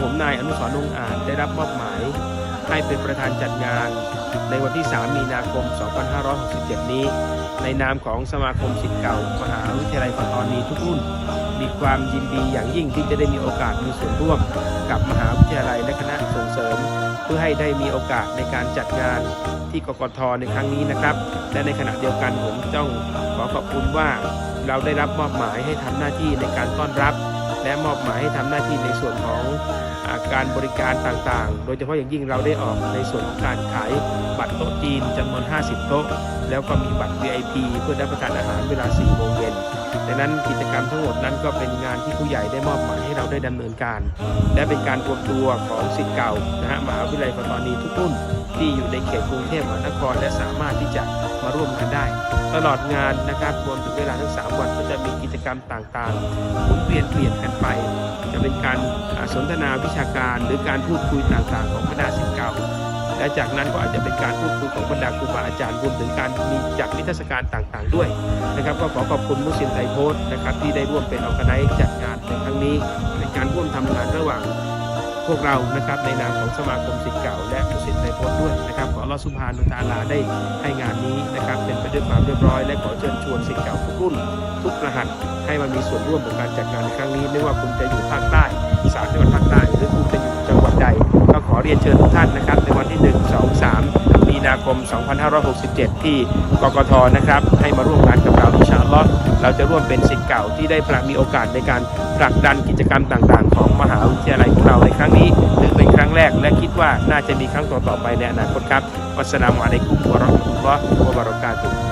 ผมนายอนุสรณ์องค์อาจได้รับมอบหมาย ให้เป็นประธานจัดงาน ในวันที่ 3 มีนาคม 2567 นี้ ในนามของสมาคมศิษย์เก่ามหาวิทยาลัยปตอนีทุกรุ่น มีความยินดีอย่างยิ่งที่จะได้มีโอกาสมีส่วนร่วม กับมหาวิทยาลัยและคณะส่งเสริม เพื่อให้ได้มีโอกาสในการจัดงานที่กกทในครั้งนี้นะครับ และในขณะเดียวกันผมต้องขอขอบคุณว่าเราได้รับมอบหมายให้ทำหน้าที่ในการต้อนรับ และมอบหมายให้ทำหน้าที่ในส่วนของ การบริการต่างๆ โดยเฉพาะอย่างยิ่งเราได้ออกในส่วนของการขายบัตรโต๊ะจีนจำนวน 50 โต๊ะ แล้วก็มีบัตร VIP เพื่อรับประทานอาหารเวลา 4 โมงเย็นดังนั้นกิจกรรมทั้งหมดนั้นก็เป็นงานที่ผู้ใหญ่ได้มอบหมายให้เราได้ดำเนินการ และเป็นการรวมตัวของศิษย์เก่านะฮะมหาวิทยาลัยปตอนีทุกรุ่นที่อยู่ในเขตกรุงเทพมหานคร และสามารถที่จะมาร่วมกันได้ ตลอดงานนะครับรวมถึงเวลาทั้ง 3 วันก็จะมีกิจกรรมต่างๆหมุนเวียนเปลี่ยนกันไป เป็นการสนทนาวิชาการ หรือการพูดคุยต่างๆของบรรดาศิษย์เก่า และจากนั้นก็อาจจะเป็นการพูดคุยของบรรดาครูบาอาจารย์รวมถึงการมีจัดนิทรรศการต่างๆ ด้วยนะครับ ก็ขอขอบคุณมุสลิมไทยโพสต์นะครับที่ได้ร่วมเป็นออกไนจัดงานในครั้งนี้ในการร่วมทำงานระหว่างพวกเรานะครับในนามของสมาคมศิษย์เก่า และมุสลิมไทยโพสต์ด้วยนะครับขออัลลอฮฺสุบฮานุตาลาได้ให้งานนี้ ด้วยความเรียบร้อย และขอเชิญชวนศิษย์เก่าทุกรุ่น ทุกรหัส ให้มามีส่วนร่วมกับการจัดงานในครั้งนี้ไม่ว่าคุณจะอยู่ภาคใต้สามจังหวัดภาคใต้หรือคุณจะอยู่จังหวัดใด ก็ขอเรียนเชิญทุกท่านนะครับ ในวันที่ 1 2 3 มีนาคม 2567 ที่กกทนะครับ ให้มาร่วมงานกับเราอินชาอัลอฮ์เราจะร่วมเป็นศิษย์เก่าที่ได้ผลักมีโอกาสในการผลักดันกิจกรรมต่างๆ ของมหาวิทยาลัยของเราในครั้งนี้ถื รั้งแรก และคิดว่าน่าจะมีครั้งต่อๆไปในอนาคตครับวัสสลามุอะลัยกุมวะเราะห์มะตุลลอฮ์วะบะเราะกาตุฮ์